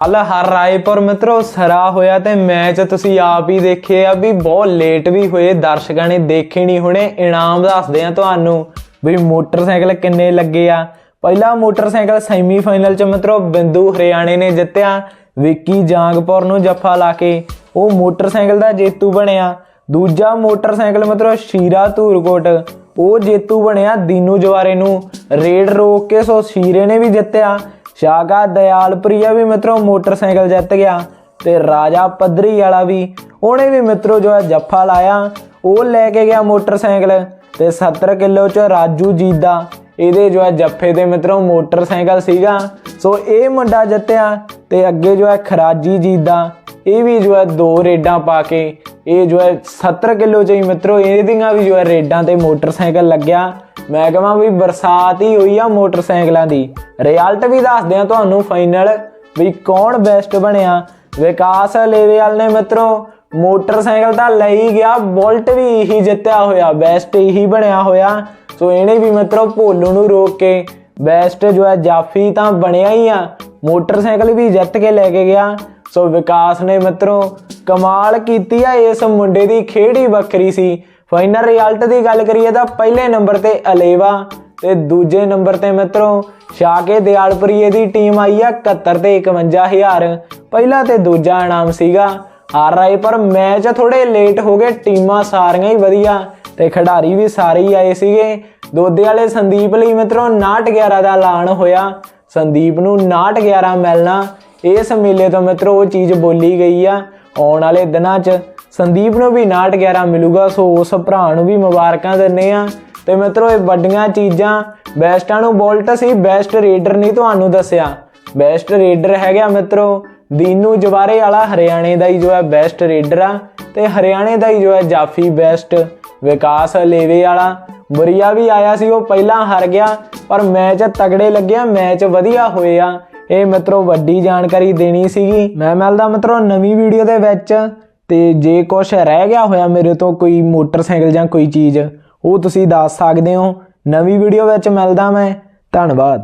ਹਲ ਹਰ ਰਾਏਪੁਰ ਮਿੱਤਰੋ ਸਰਾ ਹੋਇਆ ਤੇ ਮੈਚ ਤੁਸੀਂ ਆਪ ਹੀ ਦੇਖੇ ਆ ਵੀ ਬਹੁਤ ਲੇਟ ਵੀ ਹੋਏ, ਦਰਸ਼ਕਾਂ ਨੇ ਦੇਖੇ ਨਹੀਂ ਹੁਣੇ। ਇਨਾਮ ਦੱਸਦੇ ਆ ਤੁਹਾਨੂੰ ਵੀ ਮੋਟਰਸਾਈਕਲ ਕਿੰਨੇ ਲੱਗੇ ਆ। ਪਹਿਲਾ ਮੋਟਰਸਾਈਕਲ ਸੈਮੀਫਾਈਨਲ ਚ ਮਿੱਤਰੋ ਬਿੰਦੂ ਹਰਿਆਣੇ ਨੇ ਜਿੱਤਿਆ, ਵਿੱਕੀ ਜਾਂਗਪੁਰ ਨੂੰ ਜੱਫਾ ਲਾ ਕੇ ਉਹ ਮੋਟਰਸਾਈਕਲ ਦਾ ਜੇਤੂ ਬਣਿਆ। ਦੂਜਾ ਮੋਟਰਸਾਈਕਲ ਮਿੱਤਰੋ ਸ਼ੀਰਾ ਧੂਰਕੋਟ, ਉਹ ਜੇਤੂ ਬਣਿਆ ਦੀਨੂ ਜਵਾਰੇ ਨੂੰ। ਰੇਡ ਰੋਕ ਕੇ ਸੋ ਸ਼ੀਰੇ ਨੇ ਵੀ ਜਿੱਤਿਆ। ਸ਼ਾਗਾ ਦਿਆਲਪ੍ਰਿਆ ਵੀ ਮਿੱਤਰੋ ਮੋਟਰਸਾਈਕਲ ਜਿੱਤ ਗਿਆ ਤੇ ਰਾਜਾ ਪੱਧਰੀ ਵਾਲਾ ਵੀ, ਉਹਨੇ ਵੀ ਮਿੱਤਰੋ ਜੋ ਹੈ ਜੱਫਾ ਲਾਇਆ, ਉਹ ਲੈ ਕੇ ਗਿਆ ਮੋਟਰਸਾਈਕਲ ਤੇ 70 ਕਿਲੋ ਚ ਰਾਜੂ ਜੀਦਾ, ਇਹਦੇ ਜੋ ਹੈ ਜੱਫੇ ਦੇ ਮਿੱਤਰੋ ਮੋਟਰਸਾਈਕਲ ਸੀਗਾ। ਸੋ ਇਹ ਮੁੰਡਾ ਜਿੱਤਿਆ ਤੇ ਅੱਗੇ ਜੋ ਹੈ ਖਰਾਜੀ ਜੀਦਾ ਇਹ ਵੀ ਜੋ ਹੈ ਦੋ ਰੇਡਾਂ ਪਾ ਕੇ, ਇਹ ਜੋ ਹੈ 70 ਕਿਲੋ ਚ ਹੀ ਮਿੱਤਰੋ ਇਹਦੀਆਂ ਵੀ ਜੋ ਹੈ ਰੇਡਾਂ ਤੇ ਮੋਟਰਸਾਈਕਲ ਲੱਗਿਆ। ਮੈਂ ਕਹਾਂ ਵੀ ਬਰਸਾਤ ਹੀ ਹੋਈ ਆ ਮੋਟਰਸਾਈਕਲਾਂ ਦੀ। ਰਿਜ਼ਲਟ ਵੀ ਦੱਸਦੇ ਆ ਤੁਹਾਨੂੰ ਫਾਈਨਲ ਵੀ ਕੌਣ ਬੈਸਟ ਬਣਿਆ। ਵਿਕਾਸ ਲੇਵੇਵਾਲ ਨੇ ਮਿੱਤਰੋ, ਮੋਟਰਸਾਈਕਲ ਤਾਂ ਲਈ ਗਿਆ, ਬੁਲਟ ਵੀ ਇਹੀ ਜਿੱਤਿਆ ਹੋਇਆ ਬੈਸਟ ਇਹੀ ਬਣਿਆ ਹੋਇਆ। ਸੋ ਇਹਨੇ ਵੀ ਮਿੱਤਰੋ ਭੋਲੂ ਨੂੰ ਰੋਕ ਕੇ ਬੈਸਟ ਜੋ ਹੈ ਜਾਫੀ ਤਾਂ ਬਣਿਆ ਹੀ ਆ। ਮੋਟਰਸਾਈਕਲ ਵੀ ਜਿੱਤ ਕੇ ਲੈ ਕੇ ਗਿਆ। ਸੋ ਵਿਕਾਸ ਨੇ ਮਿੱਤਰੋ, ਕਮਾਲ ਕੀਤੀ ਆ ਇਸ ਮੁੰਡੇ ਦੀ ਖੇਡ ਹੀ ਵੱਖਰੀ ਸੀ। ਫਾਈਨਲ ਰਿਜ਼ਲਟ ਦੀ ਗੱਲ ਕਰੀਏ ਤਾਂ ਪਹਿਲੇ ਨੰਬਰ ਤੇ ਅਲੇਵਾ ਤੇ ਦੂਜੇ ਨੰਬਰ ਤੇ ਮਿੱਤਰੋ, ਸ਼ਾਕੇ ਦਿਆਲਪੁਰੀਏ ਦੀ ਟੀਮ ਆਈ ਆ 71 ਤੇ 51000 ਪਹਿਲਾ ਤੇ ਦੂਜਾ ਇਨਾਮ ਸੀਗਾ। ਹਾਰ ਰਹੇ ਪਰ ਮੈਚ ਥੋੜੇ ਲੇਟ ਹੋ ਗਏ, ਟੀਮਾਂ ਸਾਰੀਆਂ ਹੀ ਵਧੀਆ ਤੇ ਖਿਡਾਰੀ ਵੀ ਸਾਰੇ ਹੀ ਆਏ ਸੀਗੇ। ਦੋਦੇ ਵਾਲੇ ਸੰਦੀਪ ਲਈ ਮਿੱਤਰੋ 911 ਦਾ ਐਲਾਨ ਹੋਇਆ। ਸੰਦੀਪ ਨੂੰ 911 ਮਿਲਣਾ। ਇਸ ਮੇਲੇ ਤੋਂ ਮਿੱਤਰੋ, ਉਹ ਚੀਜ਼ ਬੋਲੀ ਗਈ ਆ। ਆਉਣ ਵਾਲੇ ਦਿਨਾਂ 'ਚ ਸੰਦੀਪ ਨੂੰ ਵੀ 911 ਮਿਲੂਗਾ, ਸੋ ਉਸ ਭਰਾ ਨੂੰ ਵੀ ਮੁਬਾਰਕਾਂ ਦਿੰਨੇ ਆ। ਤੇ ਮਿੱਤਰੋ, ਇਹ ਵੱਡੀਆਂ ਚੀਜ਼ਾਂ ਬੈਸਟਾਂ ਨੂੰ ਬੋਲਟ ਸੀ ਬੈਸਟ ਰੇਡਰ ਨਹੀਂ ਤੁਹਾਨੂੰ ਦੱਸਿਆ। ਬੈਸਟ ਰੇਡਰ ਹੈਗਾ ਮਿੱਤਰੋ, ਦੀਨੂ ਜਵਾਰੇ ਵਾਲਾ, ਹਰਿਆਣੇ ਦਾ ਹੀ ਜੋ ਹੈ ਬੈਸਟ ਰੇਡਰ ਆ। ਤੇ ਹਰਿਆਣੇ ਦਾ ਹੀ ਜੋ ਹੈ ਜਾਫੀ ਬੈਸਟ ਵਿਕਾਸ ਲੇਵੇ ਵਾਲਾ। ਬੁਰੀਆ ਵੀ ਆਇਆ ਸੀ, ਉਹ ਪਹਿਲਾਂ ਹਾਰ ਗਿਆ, ਪਰ ਮੈਚ ਤਗੜੇ ਲੱਗਿਆ, ਮੈਚ ਵਧੀਆ ਹੋਏ ਆ। ਇਹ ਮਿੱਤਰੋ ਵੱਡੀ ਜਾਣਕਾਰੀ ਦੇਣੀ ਸੀਗੀ। ਮੈਂ ਮਿਲਦਾ ਮਿੱਤਰੋ ਨਵੀਂ ਵੀਡੀਓ ਦੇ ਵਿੱਚ। ਤੇ ਜੇ ਕੁਝ ਰਹਿ ਗਿਆ ਹੋਇਆ ਮੇਰੇ ਤੋਂ ਕੋਈ ਮੋਟਰਸਾਈਕਲ ਜਾਂ ਕੋਈ ਚੀਜ਼, ਉਹ ਤੁਸੀਂ ਦੱਸ ਸਕਦੇ ਹੋ। ਨਵੀਂ ਵੀਡੀਓ ਵਿੱਚ ਮਿਲਦਾ ਮੈਂ। ਧੰਨਵਾਦ।